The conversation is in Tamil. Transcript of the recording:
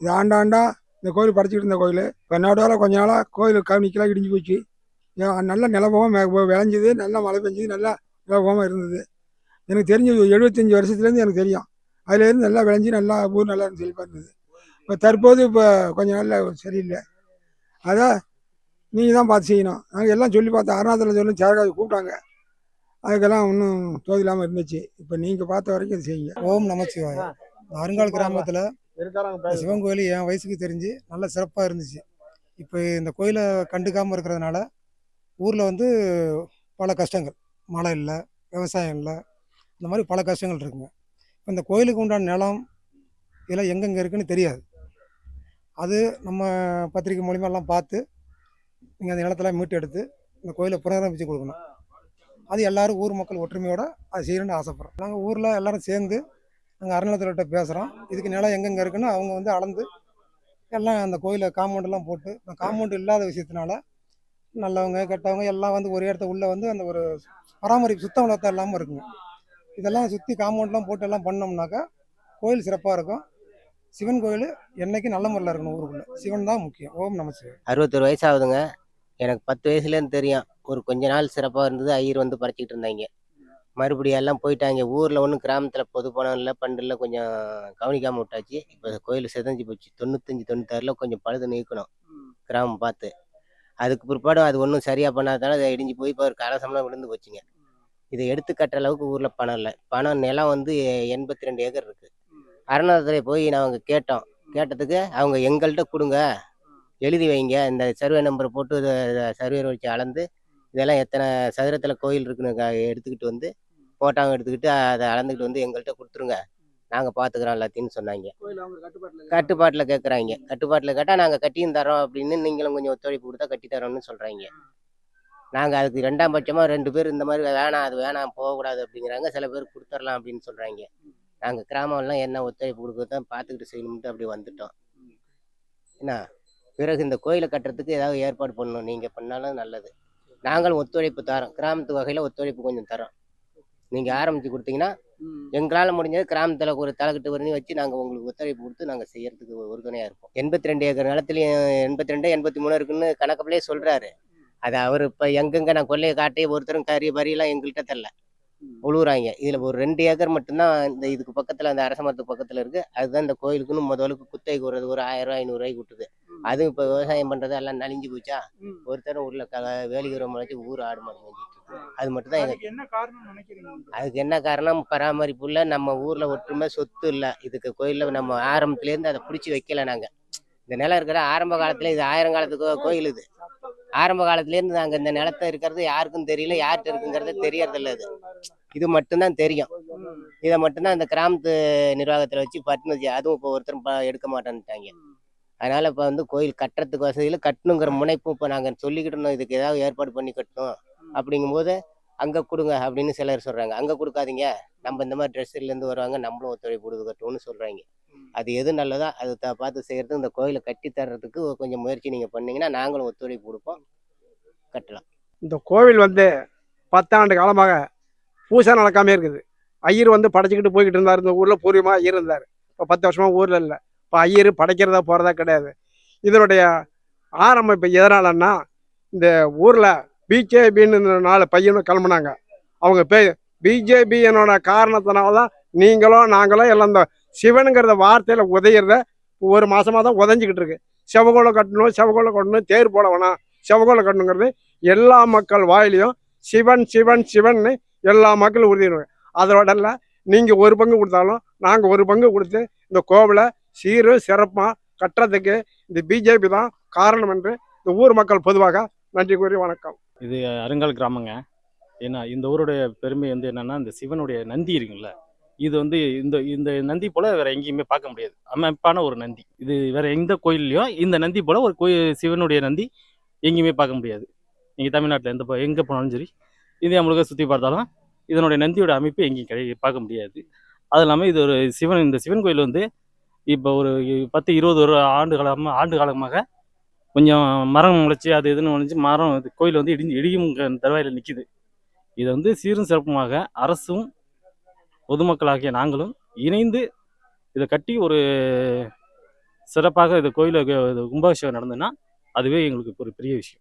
இது ஆண்டாண்டா இந்த கோயில் படைச்சிக்கிட்டு இருந்த கோயில். இப்போ நடுவில் கொஞ்ச நாளாக கோயில் கவனிக்கலாம் இடிஞ்சு போச்சு. நல்ல நிலபமாக விளைஞ்சது நல்லா மழை பெஞ்சது நல்லா நிலபமாக இருந்தது. எனக்கு தெரிஞ்சு எழுபத்தஞ்சி வருஷத்துலேருந்து எனக்கு தெரியும். அதுலேருந்து நல்லா விளைஞ்சி நல்லா ஊர் நல்லா செழிப்பாக இருந்தது. இப்போ தற்போது இப்போ கொஞ்ச நாளில் சரியில்லை. அதான் நீங்கள் தான் பார்த்து செய்யணும். நாங்கள் எல்லாம் சொல்லி பார்த்தோம் அருணாச்சலம் சொல்லி சேரகாதி கூப்பிட்டாங்க. அதுக்கெல்லாம் ஒன்றும் தோதில்லாமல் இருந்துச்சு. இப்போ நீங்கள் பார்த்த வரைக்கும் இது செய்யுங்க. ஓம் நமச்சிவாய அருங்கால் கிராமத்தில் சிவன் கோயில் என் வயசுக்கு தெரிஞ்சு நல்ல சிறப்பாக இருந்துச்சு. இப்போ இந்த கோயிலை கண்டுக்காமல் இருக்கிறதுனால ஊரில் வந்து பல கஷ்டங்கள். மழை இல்லை விவசாயம் இல்லை இந்த மாதிரி பல கஷ்டங்கள் இருக்குங்க. இப்போ இந்த கோயிலுக்கு உண்டான நிலம் இதெல்லாம் எங்கெங்கே இருக்குன்னு தெரியாது. அது நம்ம பத்திரிக்கை மூலிமா எல்லாம் பார்த்து நீங்கள் அந்த நிலத்தெல்லாம் மீட்டு எடுத்து இந்த கோயிலை புனரமைச்சு கொடுக்கணும். அது எல்லாரும் ஊர் மக்கள் ஒற்றுமையோட அதை செய்யணும்னு ஆசைப்படுறோம். நாங்கள் ஊரில் எல்லாரும் சேர்ந்து நாங்கள் அறநிலத்துறையிட்ட பேசுகிறோம் இதுக்கு நிலம் எங்கெங்கே இருக்குன்னு அவங்க வந்து அளந்து எல்லாம் அந்த கோயிலை காம்பவுண்டெல்லாம் போட்டு காம்பவுண்டு இல்லாத விஷயத்தினால நல்லவங்க கெட்டவங்க எல்லாம் வந்து ஒரு இடத்த உள்ளே வந்து அந்த ஒரு பராமரிப்பு சுத்தம் வளர்த்தா இல்லாமல் இருக்குங்க. இதெல்லாம் சுற்றி காம்பவுண்ட்லாம் போட்டு எல்லாம் பண்ணோம்னாக்கா கோயில் சிறப்பாக இருக்கும். சிவன் கோயில் என்னைக்கு நல்ல முறையில் இருக்கணும் ஊருக்குள்ளே. சிவன் தான் முக்கியம். ஓம் நம சிவன் அறுபத்தொரு வயசு ஆகுதுங்க. எனக்கு பத்து வயசுலேருந்து தெரியும். ஒரு கொஞ்ச நாள் சிறப்பாக இருந்தது ஐயர் வந்து பறிச்சிக்கிட்டு இருந்தாங்க. மறுபடியும் எல்லாம் போயிட்டாங்க. ஊரில் ஒன்றும் கிராமத்தில் பொது பணம் இல்லை பண்டு இல்லை கொஞ்சம் கவனிக்காமல் விட்டாச்சு. இப்போ கோயில் சிதைஞ்சு போச்சு. தொண்ணூத்தஞ்சு தொண்ணூத்தாறில் கொஞ்சம் பழுது நீக்கணும். கிராமம் பார்த்து. அதுக்கு பிற்பாடு அது ஒன்றும் சரியாக பண்ணாதால அதை இடிஞ்சு போய் இப்போ ஒரு கலசம்லாம் விழுந்து போச்சுங்க. இதை எடுத்து கட்டுற அளவுக்கு ஊரில் பணம் இல்லை. பணம் நிலம் வந்து எண்பத்தி ரெண்டு ஏக்கர் இருக்குது அறநிலையத்துறை போய் நாங்கள் கேட்டோம். கேட்டதுக்கு அவங்க எங்கள்கிட்ட கொடுங்க. எழுதி வைங்க. இந்த சர்வே நம்பரை போட்டு சர்வேர் வச்சு அளந்து இதெல்லாம் எத்தனை சதுரத்தில் கோயில் இருக்குன்னு எடுத்துக்கிட்டு வந்து போட்டாங்க எடுத்துக்கிட்டு அதை அளந்துக்கிட்டு வந்து எங்கள்கிட்ட கொடுத்துருங்க. நாங்கள் பார்த்துக்குறோம் எல்லாத்தையும் சொன்னாங்க. கட்டுப்பாட்டில் கேட்குறாங்க கட்டுப்பாட்டில் கேட்டால் நாங்கள் கட்டியும் தரோம் அப்படின்னு நீங்களும் கொஞ்சம் ஒத்துழைப்பு கொடுத்தா கட்டி தரோம்னு சொல்கிறாங்க நாங்கள் அதுக்கு ரெண்டாம் பட்சமாக ரெண்டு பேர் இந்த மாதிரி வேணாம் அது வேணாம் போகக்கூடாது அப்படிங்கிறாங்க. சில பேர் கொடுத்துர்லாம் அப்படின்னு சொல்கிறாங்க நாங்கள் கிராமம்லாம் என்ன ஒத்துழைப்பு கொடுக்குறதோ பார்த்துக்கிட்டு செய்யணும்ட்டு அப்படி வந்துட்டோம். என்ன? பிறகு இந்த கோயிலை கட்டுறதுக்கு ஏதாவது ஏற்பாடு பண்ணணும். நீங்கள் பண்ணாலும் நல்லது. நாங்களும் ஒத்துழைப்பு தரோம். கிராமத்து வகையில் ஒத்துழைப்பு கொஞ்சம் தரோம். நீங்கள் ஆரம்பித்து கொடுத்தீங்கன்னா எங்களால் முடிஞ்சது கிராமத்தில் ஒரு தலைக்கட்டு வரையும் வச்சு நாங்கள் உங்களுக்கு ஒத்துழைப்பு கொடுத்து நாங்கள் செய்யறதுக்கு உறுதுணையாக இருப்போம். எண்பத்தி ரெண்டு ஏக்கர் நிலத்துலையும் எண்பத்தி ரெண்டு எண்பத்தி மூணு இருக்குன்னு கணக்குலேயே சொல்கிறாரு அது அவர் இப்போ எங்கெங்கே நான் கொள்ளையை காட்டி ஒருத்தரும் கறி வரியெல்லாம் எங்கள்கிட்ட தரல உழுவுறாங்க. இதில் ஒரு ரெண்டு ஏக்கர் மட்டும்தான் இந்த இதுக்கு பக்கத்தில் அந்த அரச மரத்துக்கு பக்கத்தில் இருக்குது அதுதான் இந்த கோயிலுக்குன்னு முதலுக்கு குத்தகை கூடுறது ஒரு ஆயிரம் ரூபாய் ஐநூறுரூவாய்க்கு விட்டுது. அதுவும் இப்போ விவசாயம் பண்ணுறது எல்லாம் நலிஞ்சு போச்சா? ஒருத்தரும் ஊரில் க வேலிகிற முளைச்சி ஊர் ஆடு மாடு மேய்ஞ்சிட்டு அது மட்டும் தான் எங்க என்ன காரணம் நினைக்கிறீங்க அதுக்கு என்ன காரணம்? பராமரிப்பு இல்லை நம்ம ஊரில் ஒற்றுமை சொத்து இல்லை. இதுக்கு கோயிலில் நம்ம ஆரம்பத்துலேருந்து அதை பிடிச்சி வைக்கல நாங்கள் இந்த நிலம் இருக்கிற ஆரம்ப காலத்தில் இது ஆயிரம் காலத்துக்கு கோயில் இது. ஆரம்ப காலத்துலேருந்து நாங்கள் இந்த நிலத்தை இருக்கிறது யாருக்கும் தெரியல யார்கிட்ட இருக்குங்கிறது தெரியறதில்ல இது இது மட்டும்தான் தெரியும். இதை மட்டும்தான் இந்த கிராமத்து நிர்வாகத்தில் வச்சு பட்டுனுச்சு அதுவும் இப்போ ஒருத்தரும் எடுக்க மாட்டேன்ட்டாங்க. அதனால இப்போ வந்து கோயில் கட்டுறதுக்கு வசதியில் கட்டணுங்கிற முனைப்பு இப்போ நாங்கள் சொல்லிக்கிட்டு இருந்தோம் இதுக்கு ஏதாவது ஏற்பாடு பண்ணி கட்டணும் அப்படிங்கும்போது அங்கே கொடுங்க அப்படின்னு சிலர் சொல்கிறாங்க அங்கே கொடுக்காதீங்க நம்ம இந்த மாதிரி ட்ரெஸ்ஸுலேருந்து வருவாங்க நம்மளும் ஒத்துழைப்பு கொடுத்து கட்டுவோம்னு சொல்கிறாங்க அது எது நல்லதோ அதை த பார்த்து செய்கிறது இந்த கோயிலை கட்டி தர்றதுக்கு கொஞ்சம் முயற்சி நீங்கள் பண்ணீங்கன்னா நாங்களும் ஒத்துழைப்பு கொடுப்போம். கட்டலாம். இந்த கோவில் வந்து பத்தாண்டு காலமாக பூசை நடக்காம இருக்குது. ஐயர் வந்து படைச்சிக்கிட்டு போய்கிட்டு இருந்தார் இந்த ஊரில் பூர்வமாக ஐயர் இருந்தார். இப்போ பத்து வருஷமா ஊரில் இல்லை. இப்போ ஐயர் படைக்கிறதா போகிறதா கிடையாது. இதனுடைய ஆரம்பம் இப்போ எதனாலன்னா இந்த ஊரில் பிஜேபின்னு நாலு பையனும் கிளம்புனாங்க. அவங்க பே பிஜேபியினோட காரணத்தினால தான் நீங்களும் நாங்களும் எல்லாம் இந்த சிவனுங்கிறத வார்த்தையில் உதையிறத ஒரு மாதமாக தான் உதஞ்சிக்கிட்டு இருக்கு. செவகோலை கட்டணும் செவகோலம் கட்டணும் தேர் போட வேணாம். செவகோலை கட்டணுங்கிறது எல்லா மக்கள் வாயிலையும் சிவன் சிவன் சிவன்னு எல்லா மக்களும் உறுதிடுவாங்க அதோட நீங்கள் ஒரு பங்கு கொடுத்தாலும் நாங்கள் ஒரு பங்கு கொடுத்து இந்த கோவிலை சீரும் சிறப்பாக கட்டுறதுக்கு இந்த பிஜேபி தான் காரணம் என்று இந்த ஊர் மக்கள் பொதுவாக நன்றி கூறி வணக்கம். இது அருங்கால் கிராமங்க. ஏன்னா இந்த ஊருடைய பெருமை வந்து என்னன்னா இந்த சிவனுடைய நந்தி இருக்குல்ல இது வந்து இந்த இந்த நந்தி போல வேற எங்கேயுமே பார்க்க முடியாது. அமைப்பான ஒரு நந்தி. இது வேற எந்த கோயில்லையும் இந்த நந்தி போல ஒரு கோயில் சிவனுடைய நந்தி எங்கேயுமே பார்க்க முடியாது. நீங்கள் தமிழ்நாட்டில் எந்த எங்கே போனாலும் சரி. இந்தியா முழுக்க சுற்றி பார்த்தாலும் இதனுடைய நந்தியோட அமைப்பு எங்கேயும் கிடையாது பார்க்க முடியாது. அது இல்லாமல் இது ஒரு சிவன் இந்த சிவன் கோயில் வந்து இப்போ ஒரு பத்து இருபது ஒரு ஆண்டு காலமாக ஆண்டு காலமாக கொஞ்சம் மரம் முளைச்சி அது இதுன்னு முளைச்சி மரம் இது கோயில் வந்து இடிஞ்சு இடியும் தருவாயில் நிற்கிது இதை வந்து சீரும் சிறப்புமாக அரசும் பொதுமக்களாகிய நாங்களும் இணைந்து இதை கட்டி ஒரு சிறப்பாக இது கோயிலுக்கு கும்பாபிஷேகம் நடந்ததுன்னா அதுவே எங்களுக்கு ஒரு பெரிய விஷயம்.